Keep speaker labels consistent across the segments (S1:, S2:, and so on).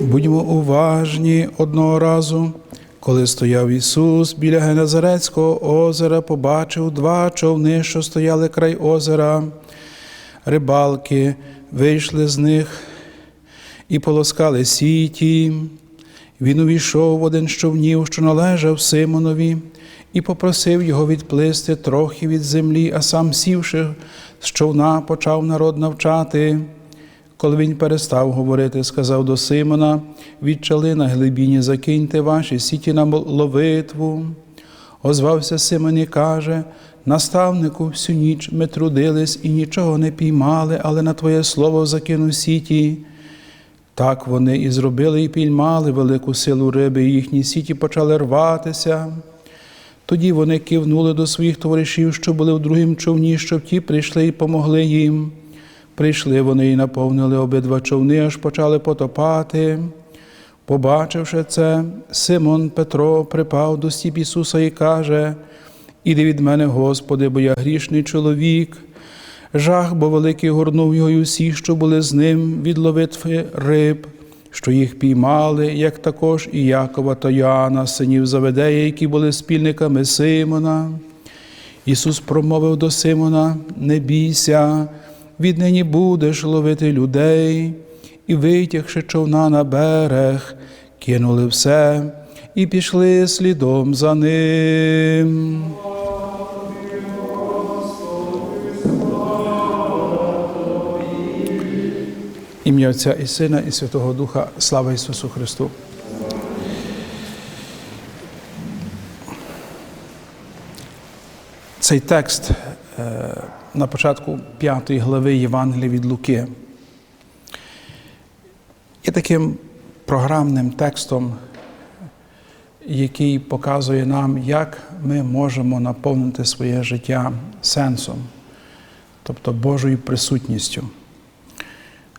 S1: Будьмо уважні одного разу, коли стояв Ісус біля Генезарецького озера, побачив два човни, що стояли край озера. Рибалки вийшли з них і полоскали сіті. Він увійшов в один з човнів, що належав Симонові, і попросив його відплисти трохи від землі, а сам сівши з човна, почав народ навчати. Коли він перестав говорити, сказав до Симона: відчали на глибіні, закиньте ваші сіті на ловитву. Озвався Симон і каже: Наставнику, всю ніч ми трудились і нічого не піймали, але на Твоє слово закину сіті. Так вони і зробили, і піймали велику силу риби, і їхні сіті почали рватися. Тоді вони кивнули до своїх товаришів, що були в другім човні, щоб ті прийшли і помогли їм. Прийшли вони і наповнили обидва човни, аж почали потопати. Побачивши це, Симон Петро припав до стіп Ісуса і каже: Іди від мене, Господи, бо я грішний чоловік. Жах, бо великий горнув його й усі, що були з ним від ловитви риб, що їх піймали, як також і Якова та Яна, синів Заведея, які були спільниками Симона. Ісус промовив до Симона: Не бійся, віднині будеш ловити людей, і, витягши човна на берег, кинули все і пішли слідом за ним. Ім'я Отця і Сина, і Святого Духа, слава Ісусу Христу. Цей текст е, на початку п'ятої глави Євангелія від Луки є таким програмним текстом, який показує нам, як ми можемо наповнити своє життя сенсом, тобто Божою присутністю.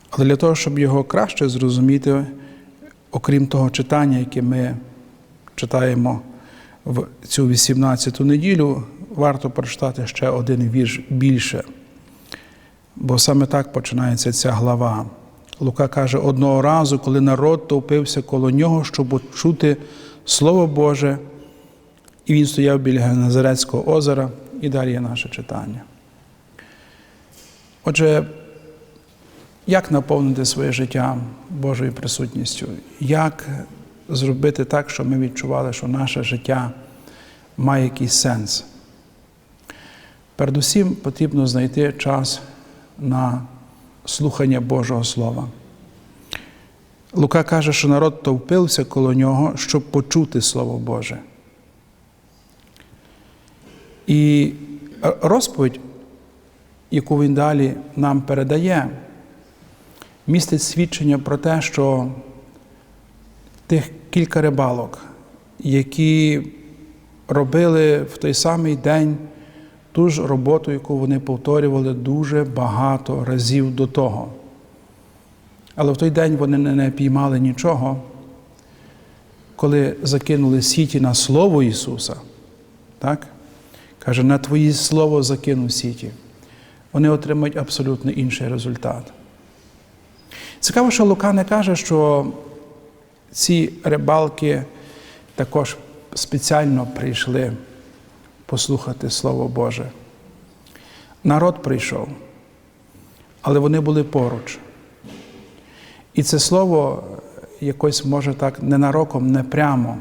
S1: Але для того, щоб його краще зрозуміти, окрім того читання, яке ми читаємо в цю 18-ту неділю, варто прочитати ще один вірш більше. Бо саме так починається ця глава. Лука каже, одного разу, коли народ товпився коло нього, щоб почути Слово Боже, і він стояв біля Назарецького озера, і далі є наше читання. Отже, як наповнити своє життя Божою присутністю? Як зробити так, щоб ми відчували, що наше життя має якийсь сенс? Передусім потрібно знайти час на слухання Божого Слова. Лука каже, що народ товпився коло нього, щоб почути Слово Боже. І розповідь, яку він далі нам передає, містить свідчення про те, що тих кілька рибалок, які робили в той самий день ту ж роботу, яку вони повторювали дуже багато разів до того. Але в той день вони не піймали нічого, коли закинули сіті на Слово Ісуса, так? каже, на Твоє Слово закину сіті. Вони отримають абсолютно інший результат. Цікаво, що Лука не каже, що ці рибалки також спеціально прийшли послухати Слово Боже. Народ прийшов, але вони були поруч. І це слово якось, може так, ненароком, не прямо,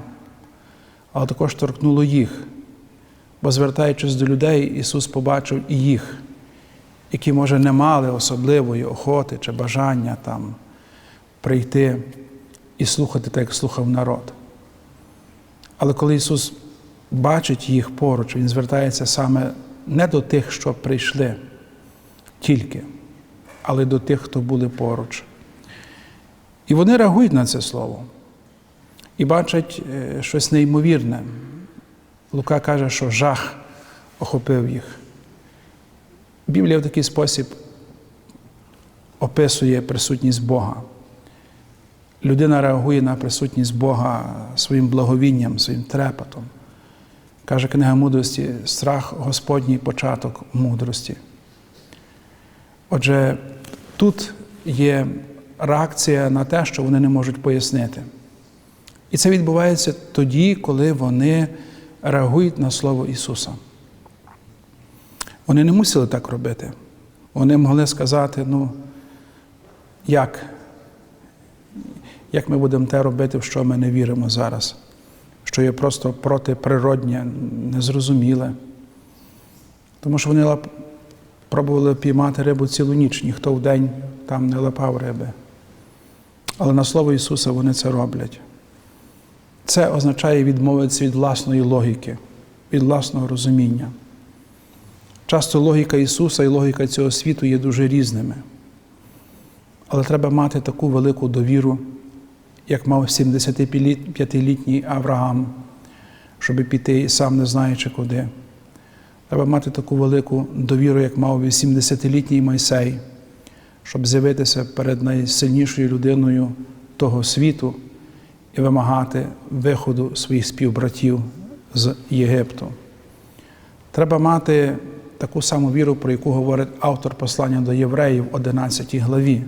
S1: але також торкнуло їх. Бо, звертаючись до людей, Ісус побачив і їх які, може, не мали особливої охоти чи бажання там прийти і слухати так, як слухав народ. Але коли Ісус бачить їх поруч, Він звертається саме не до тих, що прийшли тільки, але до тих, хто були поруч. І вони реагують на це слово і бачать щось неймовірне. Лука каже, що жах охопив їх. Біблія в такий спосіб описує присутність Бога. Людина реагує на присутність Бога своїм благовінням, своїм трепетом. Каже книга мудрості, страх Господній початок мудрості. Отже, тут є реакція на те, що вони не можуть пояснити. І це відбувається тоді, коли вони реагують на Слово Ісуса. Вони не мусили так робити. Вони могли сказати, ну, як? Як ми будемо те робити, в що ми не віримо зараз? Що є просто протиприроднє, незрозуміле. Тому що вони лап... пробували піймати рибу цілу ніч, ніхто в день там не лапав риби. Але на слово Ісуса вони це роблять. Це означає відмовитися від власної логіки, від власного розуміння. Часто логіка Ісуса і логіка цього світу є дуже різними. Але треба мати таку велику довіру, як мав 75-літній Авраам, щоб піти і сам не знаючи куди. Треба мати таку велику довіру, як мав 80-літній Майсей, щоб з'явитися перед найсильнішою людиною того світу і вимагати виходу своїх співбратів з Єгипту. Треба мати таку саму віру, про яку говорить автор послання до євреїв в 11 главі,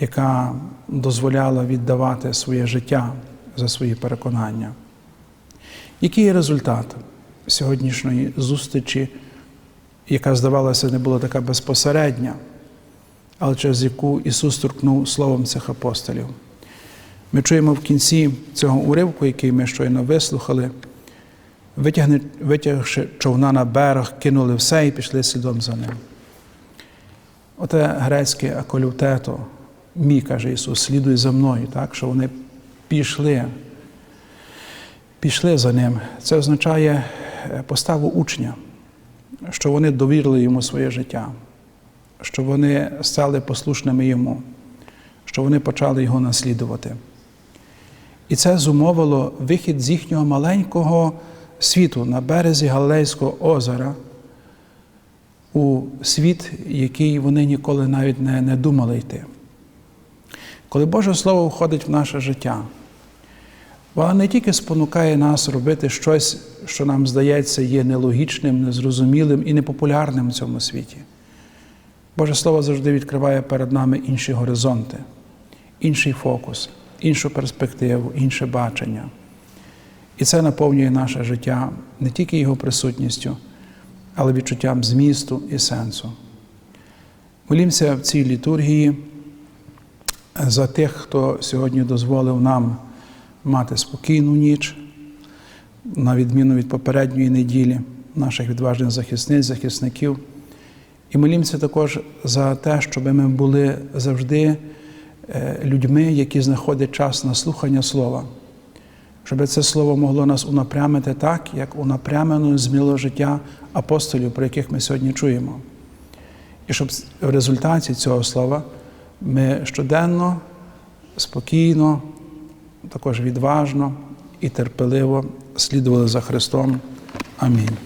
S1: яка дозволяла віддавати своє життя за свої переконання. Який є результат сьогоднішньої зустрічі, яка, здавалося, не була така безпосередня, але через яку Ісус торкнув словом цих апостолів? Ми чуємо в кінці цього уривку, який ми щойно вислухали, витягши човна на берег, кинули все і пішли слідом за ним. Оте грецьке аколютето, мій, каже Ісус, слідуй за мною, так, що вони пішли, пішли за ним. Це означає поставу учня, що вони довірили йому своє життя, що вони стали послушними йому, що вони почали його наслідувати. І це зумовило вихід з їхнього маленького світу на березі Галилейського озера у світ, який вони ніколи навіть не, не думали йти. Коли Боже Слово входить в наше життя, воно не тільки спонукає нас робити щось, що нам здається є нелогічним, незрозумілим і непопулярним в цьому світі. Боже Слово завжди відкриває перед нами інші горизонти, інший фокус іншу перспективу, інше бачення. І це наповнює наше життя не тільки його присутністю, але відчуттям змісту і сенсу. Молімося в цій літургії за тих, хто сьогодні дозволив нам мати спокійну ніч, на відміну від попередньої неділі, наших відважних захисниць, захисників. І молімося також за те, щоб ми були завжди людьми, які знаходять час на слухання слова, щоб це слово могло нас унапрямити так, як унапрямлено зміло життя апостолів, про яких ми сьогодні чуємо. І щоб в результаті цього слова ми щоденно, спокійно, також відважно і терпеливо слідували за Христом. Амінь.